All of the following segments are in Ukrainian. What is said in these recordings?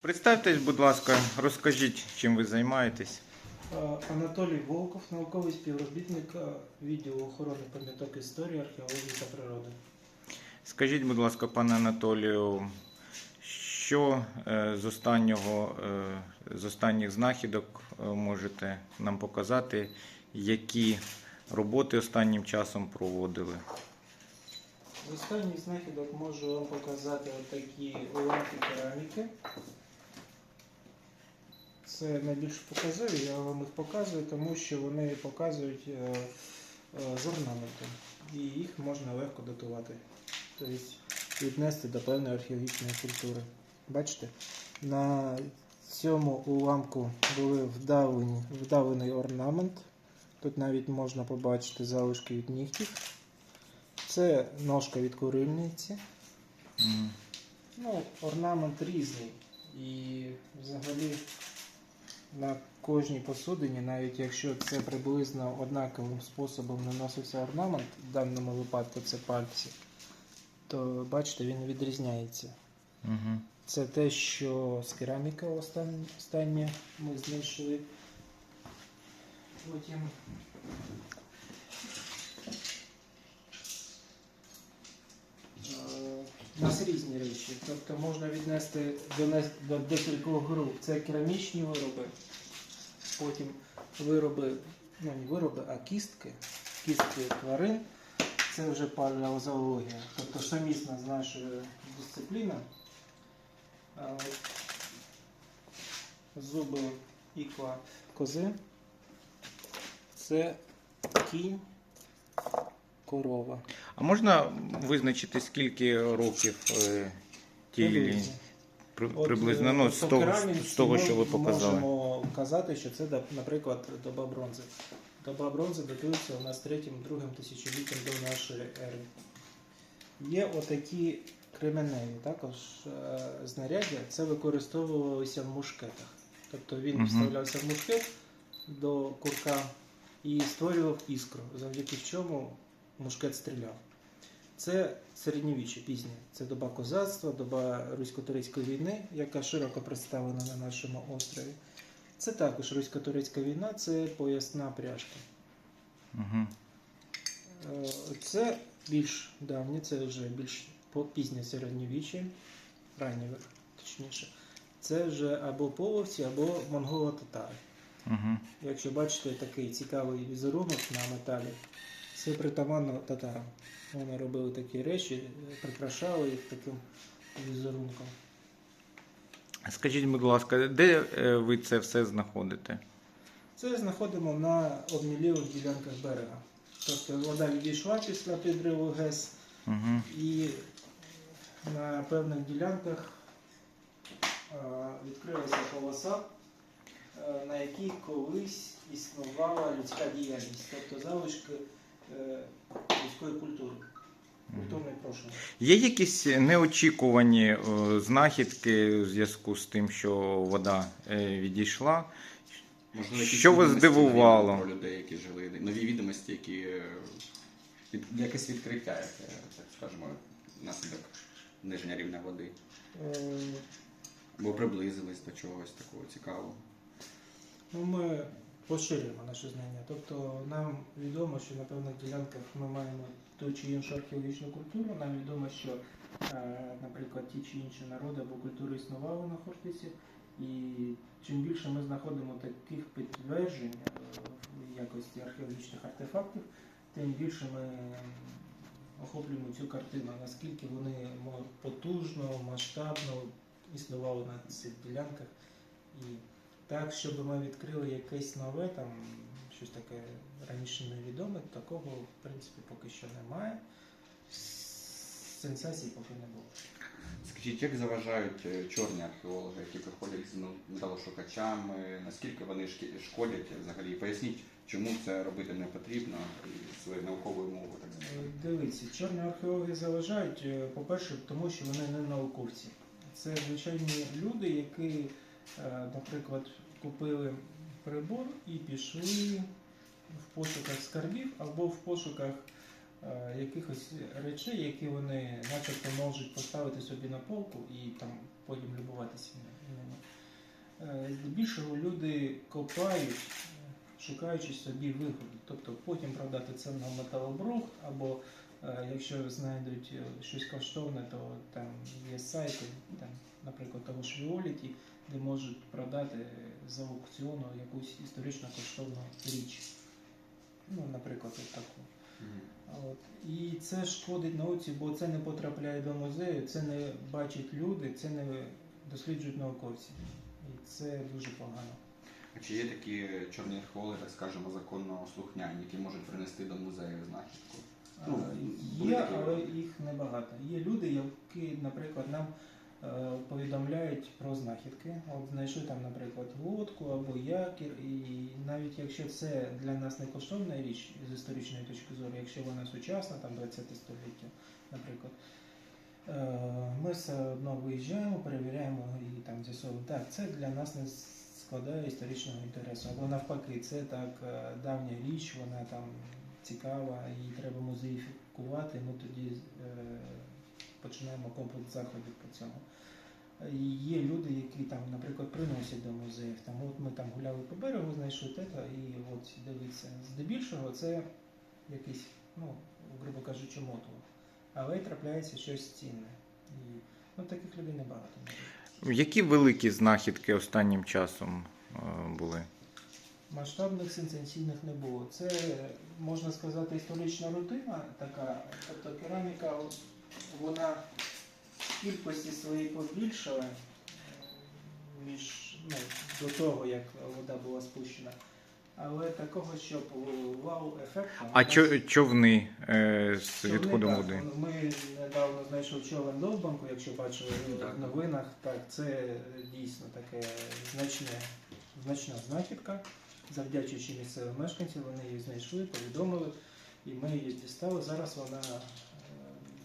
Представтесь, будь ласка, розкажіть, чим ви займаєтесь. Е, Анатолій Волков, науковий співробітник е, відділу охорони пам'яток історії, археології та природи. Скажіть, будь ласка, пане Анатолію, що е, з останнього з останніх знахідок можете нам показати, які роботи останнім часом проводили? З останніх знахідок можу вам показати отакі уламки кераміки. Це найбільш показові, я вам їх показую, тому що вони показують е, е, з орнаментом. І їх можна легко датувати. Тобто віднести до певної археологічної культури. Бачите? На цьому уламку були вдавлені, вдавлений орнамент. Тут навіть можна побачити залишки від нігтів. Це ножка від курильниці. М, Ну, орнамент різний. І взагалі на кожній посудині, навіть якщо це приблизно однаковим способом наносився орнамент, в даному випадку це пальці, то бачите, він відрізняється. мгм. Це те, що з кераміка остан- останнє ми знайшли. Потім. Е, У нас різні речі. Тобто можна віднести до, до декількох груп. Це керамічні вироби, потім вироби, ну не вироби, а кістки, кістки тварин. Це вже палеозоологія, тобто сумісна з нашою дисципліною. Зуби ікла кози. Це кінь, корова. А можна визначити, скільки років е, ті Приблизно. При- От, приблизно е, ну, з того, з того, що ви ми? Можемо казати, що це, наприклад, доба бронзи. Доба бронзи датується у нас третім-другим тисячоліттям до нашої ери. Є отакі кременеві також е, знаряддя. Це використовувалося в мушкетах. Тобто він Мгм. вставлявся в мушкет до курка і створював іскру, завдяки чому мушкет стріляв. Це середньовіччя пізнє. Це доба козацтва, доба русько-турецької війни, яка широко представлена на нашому острові. Це також русько-турецька війна, це поясна пряжка. Угу. Це більш давнє, це вже більш пізнє середньовіччя, раннє точніше. Це вже або половці, або монголо-татари. Угу. Якщо бачите такий цікавий візерунок на металі, це притаманно татарам. Вони робили такі речі, прикрашали їх таким візерунком. Скажіть, будь ласка, де е, ви це все знаходите? Це знаходимо на обмілілих ділянках берега. Тобто вода відійшла після підриву ГЕС Угу. і на певних ділянках відкрилася полоса, е, на якій колись існувала людська діяльність, тобто залишки е, людської культури, культурної прошлого. Є якісь неочікувані е, знахідки у зв'язку з тим, що вода е, відійшла? Можливо, якісь Що вас відомості здивувало? нові Про людей, які жили, нові відомості, які е, від, якесь відкриття, яке, так скажемо, наслідок зниження рівня води. Е, Або приблизились до чогось такого цікавого. Ну, ми поширюємо наше знання. Тобто нам відомо, що на певних ділянках ми маємо ту чи іншу археологічну культуру. Нам відомо, що, е, наприклад, ті чи інші народи або культури існували на Хортиці. І чим більше ми знаходимо таких підтверджень е, в якості археологічних артефактів, тим більше ми охоплюємо цю картину, наскільки вони потужно, масштабно існували на цих ділянках. І так, щоб ми відкрили якесь нове, там щось таке раніше невідоме, такого в принципі поки що немає. Сенсацій поки не було. Скажіть, як заважають е, чорні археологи, які приходять з металошукачами, наскільки вони шкодять взагалі? Поясніть, чому це робити не потрібно і своєю науковою мовою так Е. Дивіться, чорні археологи заважають, е, по-перше, тому що вони не науковці. Це звичайні люди, які, наприклад, купили прибор і пішли в пошуках скарбів або в пошуках е, якихось речей, які вони начебто можуть поставити собі на полку і там потім любуватися ними. Е, Здебільшого люди копають, е, шукаючи собі вигоду. Тобто потім продати це на металобрух, або е, якщо знайдуть е, щось коштовне, то там є сайти, там, наприклад, того ж Violet, де можуть продати за аукціону якусь історично коштовну річ. Ну, наприклад, от таку. Мгм. От. І це шкодить науці, бо це не потрапляє до музею, це не бачать люди, це не досліджують науковці. І це дуже погано. А чи є такі чорні археологи, так скажемо, законно слухняні, які можуть принести до музею знахідку? Ну, Є, але їх небагато. Є люди, які, наприклад, нам е, повідомляють про знахідки. От знайшли там, наприклад, лодку або якір, і навіть якщо це для нас не коштовна річ з історичної точки зору, якщо вона сучасна, там 20 століття, наприклад. е, Ми все одно виїжджаємо, перевіряємо і там з'ясовуємо, так, це для нас не складає історичного інтересу. Або навпаки, це так е, давня річ, вона там цікава, її треба музеїфікувати. Ми тоді е, починаємо комплекс заходів по цьому. Є люди, які там, наприклад, приносять до музеїв. Там, от ми там гуляли по берегу, знайшли те, і от дивіться. Здебільшого це якийсь, ну, грубо кажучи, мотор. Але й трапляється щось цінне. І ну, таких людей небагато. Які великі знахідки останнім часом е, були? Масштабних сенсаційних не було. Це можна сказати історична родина така. Тобто кераміка вона в кількості своїй побільшала е, між ну, до того, як вода була спущена. Але такого, щоб вау-ефекту. А чо- човни е, з Човни, відходом так, води? Ми недавно знайшов човен Довбанку, якщо бачили в новинах, так це дійсно таке значне, значна знахідка. Завдячуючи місцевим мешканцям, вони її знайшли, повідомили, і ми її дістали. Зараз вона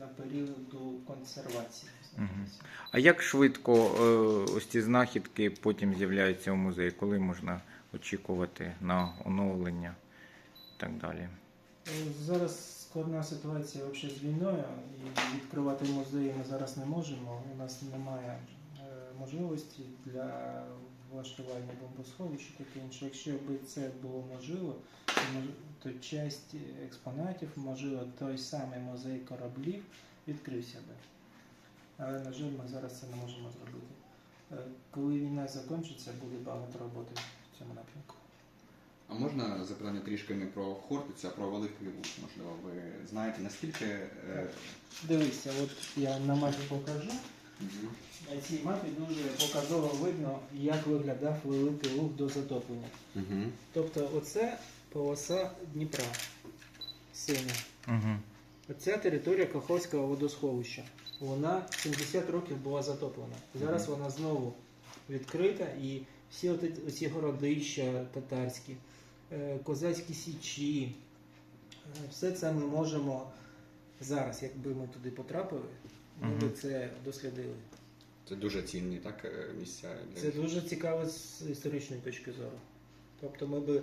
на періоду консервації. А як швидко е, ось ці знахідки потім з'являються в музеї? Коли можна очікувати на оновлення і так далі? Е, Зараз складна ситуація взагалі з війною, і відкривати музеї ми зараз не можемо. У нас немає е, можливості для влаштування бомбосховищ і таке інше. Якщо б це було можливо, то, часть експонатів, можливо, той самий музей кораблів відкрився би. Але, на жаль, ми зараз це не можемо зробити. Е, Коли війна закінчиться, буде багато роботи в цьому напрямку. А можна запитання трішки не про Хортиця, а про Великий Луг, можливо, ви знаєте, наскільки. е, Дивися, от я на мапі покажу. На цій мапі дуже показово видно, як виглядав великий луг до затоплення. Мгм. Тобто оце полоса Дніпра синя. Угу. Оця територія Каховського водосховища. Вона 70 років була затоплена. Зараз вона знову відкрита і всі оці городища татарські, е, козацькі січі, е, все це ми можемо зараз, якби ми туди потрапили, ми би це дослідили. Це дуже цінні так, е, місця. для- Це дуже цікаво з історичної точки зору. Тобто ми би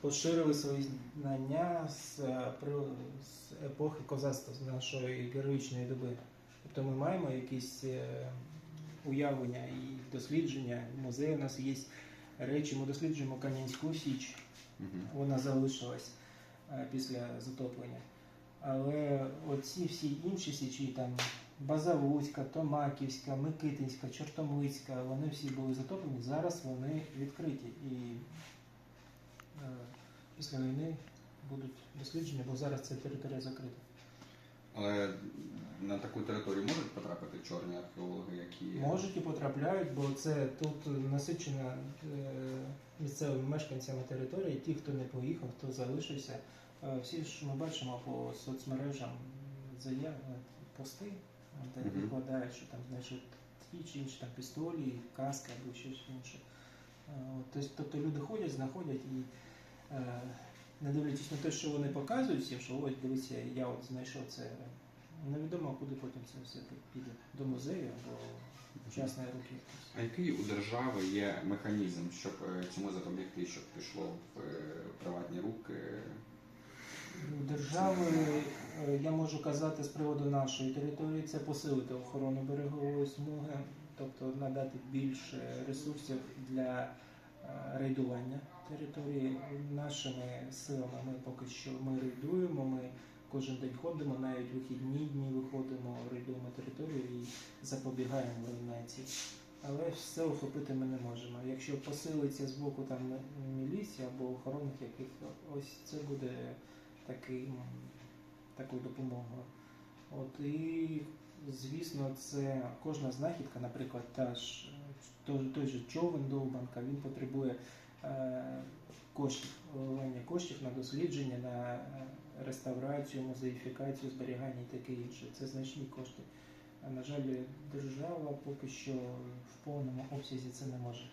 поширили свої знання з, е, з епохи козацтва, з нашої героїчної доби. Тобто ми маємо якісь е, уявлення і дослідження. В музеї у нас є речі, ми досліджуємо Кам'янську Січ, вона залишилась після затоплення. Але оці всі інші січі, там Базавузька, Томаківська, Микитинська, Чортомлицька, вони всі були затоплені, зараз вони відкриті. І е, після війни будуть дослідження, бо зараз ця територія закрита. Але на таку територію можуть потрапити чорні археологи, які. Можуть і потрапляють, бо це тут насичена е, місцевими мешканцями території, ті, хто не поїхав, хто залишився. Е, Всі ж ми бачимо по соцмережам заяви, пости, де Мгм. викладають, що там знайшли ті чи інші там пістолі, каски або щось інше. Тобто- Тобто люди ходять, знаходять і е, не дивлячись на те, що вони показують всім, що ось дивіться, я от знайшов це. Невідомо, куди потім це все піде. До музею або в частні руки. А який у держави є механізм, щоб е, цьому запобігти, щоб пішло в е, приватні руки? У держави, я можу казати з приводу нашої території, це посилити охорону берегової смуги, тобто надати більше ресурсів для е, рейдування території. Нашими силами ми поки що ми рейдуємо, ми кожен день ходимо, навіть вихідні дні виходимо, рейдуємо територію і запобігаємо руйнації. Але все охопити ми не можемо. Якщо посилиться з боку там міліції або охоронних яких, ось це буде такий, м, такою допомогою. От і звісно, це кожна знахідка, наприклад, та ж той, той же човен довбанка, він потребує е, коштів, вливання коштів на дослідження, на е, реставрацію, музеїфікацію, зберігання і таке інше. Це значні кошти. А на жаль, держава поки що в повному обсязі це не може.